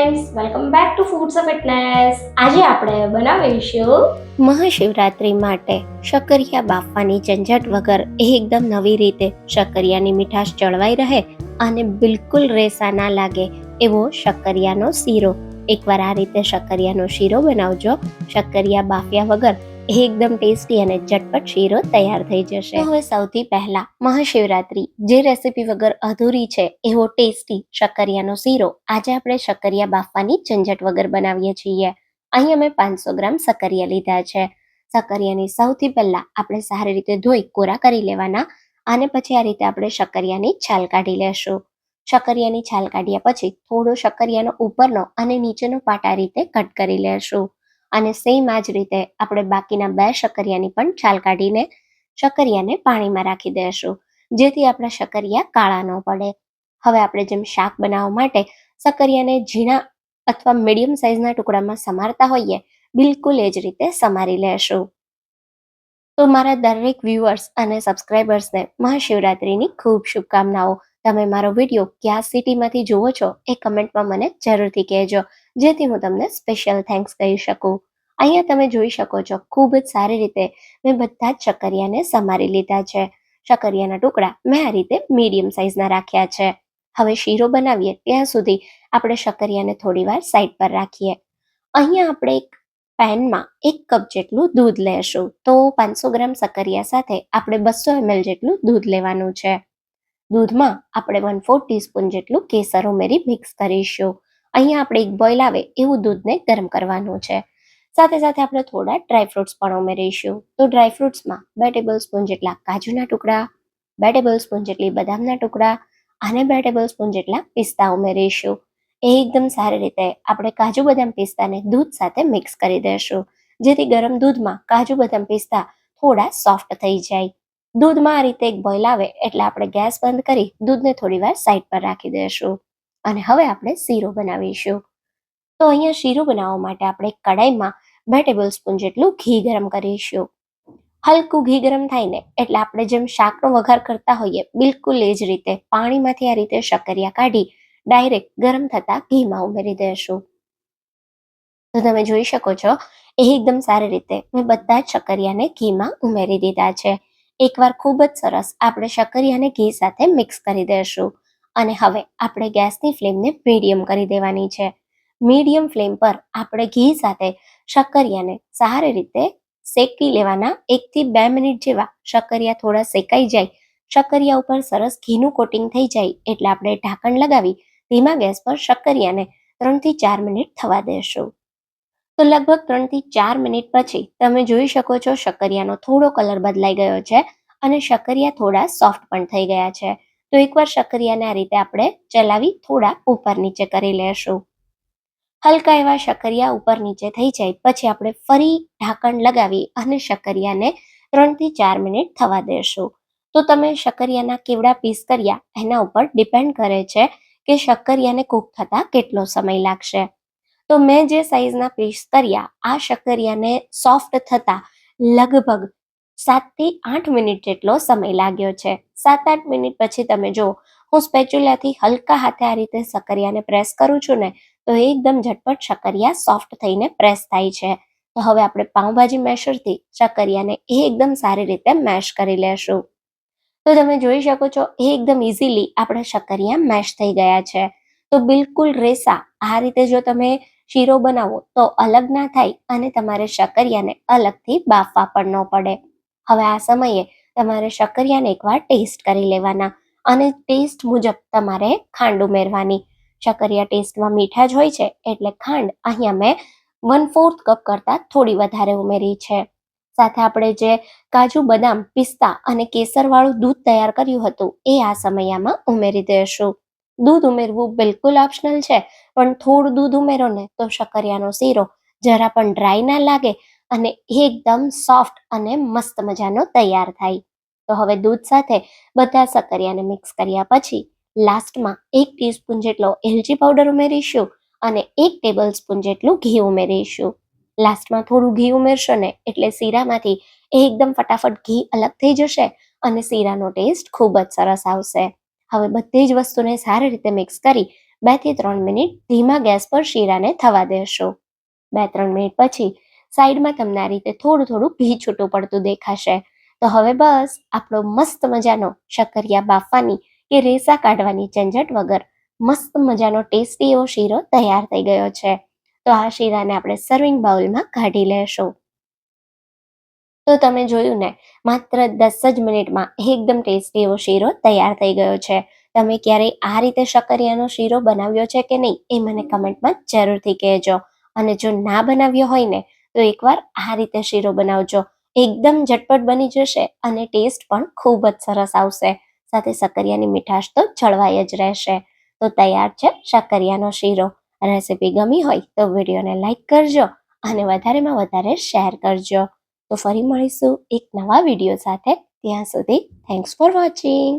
Cooks of fitness આજે આપણે બનાવીશું મહાશિવરાત્રી માટે શક્કરિયા બાફવાની ઝંઝટ વગર એકદમ નવી રીતે શક્કરિયાની મીઠાશ જળવાઈ રહે અને બિલકુલ રેસા ના લાગે એવો શક્કરિયાનો શીરો. એકવાર આ રીતે શક્કરિયાનો શીરો બનાવજો. શક્કરિયા બાફ્યા વગર એકદમ ટેસ્ટી અને ઝટપટ શીરો તૈયાર થઈ જશે. હવે સૌથી પહેલા મહાશિવરાત્રી, જે રેસીપી વગર અધૂરી છે, એવો ટેસ્ટી શક્કરિયાનો શીરો આજે આપણે શક્કરિયા બાફવાની ઝંઝટ વગર બનાવીએ છીએ. અહીં અમે પાંચસો ગ્રામ શક્કરિયા લીધા છે. શક્કરિયાને સૌથી પહેલા આપણે સારી રીતે ધોઈ કોરા કરી લેવાના અને પછી આ રીતે આપણે શક્કરિયાની છાલ કાઢી લેશું. શક્કરિયાની છાલ કાઢ્યા પછી થોડો શક્કરિયાનો ઉપરનો અને નીચેનો પાટ રીતે કટ કરી લેશું. અને સેમ આ જ રીતે આપણે બાકીના બે શક્કરિયાની પણ છાલ કાઢીને શક્કરિયાને પાણીમાં રાખી દેશું. જેથી આપણા શક્કરિયા કાળા ન પડે. હવે આપણે જેમ શાક બનાવવા માટે શકરિયાને ઝીણા અથવા મીડિયમ સાઇઝના ટુકડામાં સમારતા હોઈએ, બિલકુલ એ જ રીતે સમારી લેશું. તો મારા દરેક વ્યુઅર્સ અને સબસ્ક્રાઈબર્સને મહાશિવરાત્રિની ખૂબ શુભકામનાઓ. તમે મારો વીડિયો કયા સિટીમાંથી જુઓ છો એ કમેન્ટમાં મને જરૂરથી કહેજો. જેથી હું તમને સ્પેશિયલ થેન્ક્સ કહી શકું. અહીંયા તમે જોઈ શકો છો, ખૂબ જ સારી રીતે મેં બધા જ શક્કરિયાને સમારી લીધા છે. શક્કરિયાના ટુકડા મેં આ રીતે મીડિયમ સાઇઝના રાખ્યા છે. હવે શીરો બનાવીએ, ત્યાં સુધી આપણે શક્કરિયાને થોડીવાર સાઈડ પર રાખીએ. અહીંયા આપણે એક પેનમાં એક કપ જેટલું દૂધ લેશું, તો પાંચસો ગ્રામ શકરિયા સાથે આપણે બસો એમએલ જેટલું દૂધ લેવાનું છે. દૂધમાં આપણે વન ફોર ટીસ્પૂન જેટલું કેસર ઉમેરી મિક્સ કરીશું. અહીંયા આપણે એક બોઇલ આવે એવું દૂધને ગરમ કરવાનું છે. સાથે સાથે આપણે થોડા ડ્રાયફ્રૂટ્સ પણ ઉમેરીશું. તો ડ્રાયફ્રૂટ્સમાં બે ટેબલ સ્પૂન જેટલા કાજુના ટુકડા, બે ટેબલ સ્પૂન જેટલી બદામના ટુકડા અને બે ટેબલ સ્પૂન જેટલા પિસ્તા ઉમેરીશું. એ એકદમ સારી રીતે આપણે કાજુ બદામ પિસ્તાને દૂધ સાથે મિક્સ કરી દઈશું જેથી ગરમ દૂધમાં કાજુ બદામ પિસ્તા થોડા સોફ્ટ થઈ જાય. દૂધમાં આ રીતે એક બોઇલ આવે એટલે આપણે ગેસ બંધ કરી દૂધને થોડી વાર સાઈડ પર રાખી દઈશું અને હવે આપણે શીરો બનાવીશું. તો અહીંયા શીરો બનાવવા માટે આપણે કડાઈમાં બે ટેબલ સ્પૂન જેટલું ઘી ગરમ કરીશું. હલકું ઘી ગરમ થાય ને એટલે આપણે જેમ શાકનો વઘાર કરતા હોઈએ બિલકુલ એ જ રીતે પાણીમાંથી આ રીતે શક્કરિયા કાઢી ડાયરેક્ટ ગરમ થતા ઘીમાં ઉમેરી દઈશું તો તમે જોઈ શકો છો, એ એકદમ સારી રીતે મેં બધા જ શક્કરિયાને ઘીમાં ઉમેરી દીધા છે. એકવાર ખૂબ જ સરસ આપણે શક્કરિયાને ઘી સાથે મિક્સ કરી દઈશું અને હવે આપણે ગેસની ફ્લેમને મીડિયમ કરી દેવાની છે. મીડિયમ ફ્લેમ પર આપણે ઘી સાથે શક્કરિયાને સારી રીતે શેકી લેવાના એકથી બે મિનિટ જેવા શક્કરિયા થોડા શેકાઈ જાય. શક્કરિયા ઉપર સરસ ઘીનું કોટિંગ થઈ જાય એટલે આપણે ઢાંકણ લગાવી ધીમા ગેસ પર શક્કરિયાને ત્રણથી ચાર મિનિટ થવા દેશું. તો લગભગ ત્રણથી ચાર મિનિટ પછી તમે જોઈ શકો છો શક્કરિયાનો થોડો કલર બદલાઈ ગયો છે અને શક્કરિયા થોડા સોફ્ટ પણ થઈ ગયા છે. તો એકવાર શક્કરિયાને આ રીતે આપણે ચલાવી થોડા ઉપર નીચે કરી લેશું. હલકા એવા શક્કરિયા ઉપર નીચે થઈ જાય. પછી આપણે ફરી ઢાંકણ લગાવી અને શક્કરિયાને ત્રણથી ચાર મિનિટ થવા દેશું. તો તમે શક્કરિયાના કેવડા પીસ કર્યા, એના ઉપર ડિપેન્ડ કરે છે કે શક્કરિયાને કૂક થતા કેટલો સમય લાગશે. તો મેં જે સાઈઝના પીસ કર્યા, આ શક્કરિયાને સોફ્ટ થતા લગભગ સાતથી આઠ મિનિટ જેટલો સમય લાગ્યો છે. સાત આઠ મિનિટ પછી તમે જો હું સ્પેચ્યુલાથી હલકા હાથે આ રીતે શકરિયાને પ્રેસ કરું છું ને તો એકદમ ઝટપટ શક્કરિયા સોફ્ટ થઈને પ્રેસ થાય છે. તો હવે આપણે પાઉંભાજી મેશરથી એ એકદમ સારી રીતે મેશ કરી લેશું. તો તમે જોઈ શકો છો, એ એકદમ ઇઝીલી આપણે શક્કરિયા મેશ થઈ ગયા છે. તો બિલકુલ રેસા, આ રીતે જો તમે શીરો બનાવો તો અલગ ના થાય અને તમારે શક્કરિયાને અલગથી બાફવા પણ ન પડે. હવે આ સમયે તમારે શક્કરિયાને એકવાર ટેસ્ટ કરી લેવાના અને ટેસ્ટ મુજબ તમારે ખાંડ ઉમેરવાની. શક્કરિયા ટેસ્ટમાં મીઠા જ હોય છે એટલે ખાંડ અહીંયા મેં વન ફોર્થ કપ કરતાં થોડી વધારે ઉમેરી છે. સાથે આપણે જે કાજુ, બદામ, પિસ્તા અને કેસરવાળું દૂધ તૈયાર કર્યું હતું એ આ સમયામાં ઉમેરી દઈશું દૂધ ઉમેરવું બિલકુલ ઓપ્શનલ છે, પણ થોડું દૂધ ઉમેરો ને તો શક્કરિયાનો શીરો જરા પણ ડ્રાય ના લાગે અને એકદમ સોફ્ટ અને મસ્ત મજાનો તૈયાર થાય. તો હવે દૂધ સાથે બધા શક્કરિયાને મિક્સ કર્યા પછી લાસ્ટમાં એક ટીસ્પૂન જેટલો એલચી પાવડર ઉમેરીશું અને એક ટેબલ સ્પૂન જેટલું ઘી ઉમેરીશું. લાસ્ટમાં થોડું ઘી ઉમેરશો ને એટલે શીરામાંથી એકદમ ફટાફટ ઘી અલગ થઈ જશે અને શીરાનો ટેસ્ટ ખૂબ જ સરસ આવશે. હવે બધી જ વસ્તુને સારી રીતે મિક્સ કરી બેથી ત્રણ મિનિટ ધીમા ગેસ પર શીરાને થવા દેશો. બે ત્રણ મિનિટ પછી સાઈડમાં તમને આ રીતે થોડું થોડું ઘી છૂટું પડતું દેખાશે. તો હવે બસ, આપણો મસ્ત મજાનો શક્કરિયા બાફવાની કે રેસા કાઢવાની ઝંઝટ વગર મસ્ત મજાનો ટેસ્ટી એવો શીરો તૈયાર થઈ ગયો છે. તો આ શીરાને આપણે સર્વિંગ બાઉલમાં કાઢી લેશું. તો તમે જોયું ને, માત્ર દસ જ મિનિટમાં એકદમ ટેસ્ટી એવો શીરો તૈયાર થઈ ગયો છે. તમે ક્યારેય આ રીતે શક્કરિયાનો શીરો બનાવ્યો છે કે નહીં એ મને કમેન્ટમાં જરૂરથી કહેજો. અને જો ના બનાવ્યો હોય ને, તો એકવાર આ રીતે શીરો બનાવજો. એકદમ ઝટપટ બની જશે અને ટેસ્ટ પણ ખૂબ જ સરસ આવશે. સાથે શક્કરિયાની મીઠાશ તો જળવાઈ જ રહેશે. તો તૈયાર છે શક્કરિયાનો શીરો. રેસીપી ગમી હોય તો વિડીયોને લાઈક કરજો અને વધારેમાં વધારે શેર કરજો. તો ફરી મળીશું એક નવા વીડિયો સાથે. ત્યાં સુધી થેન્ક્સ ફોર વોચિંગ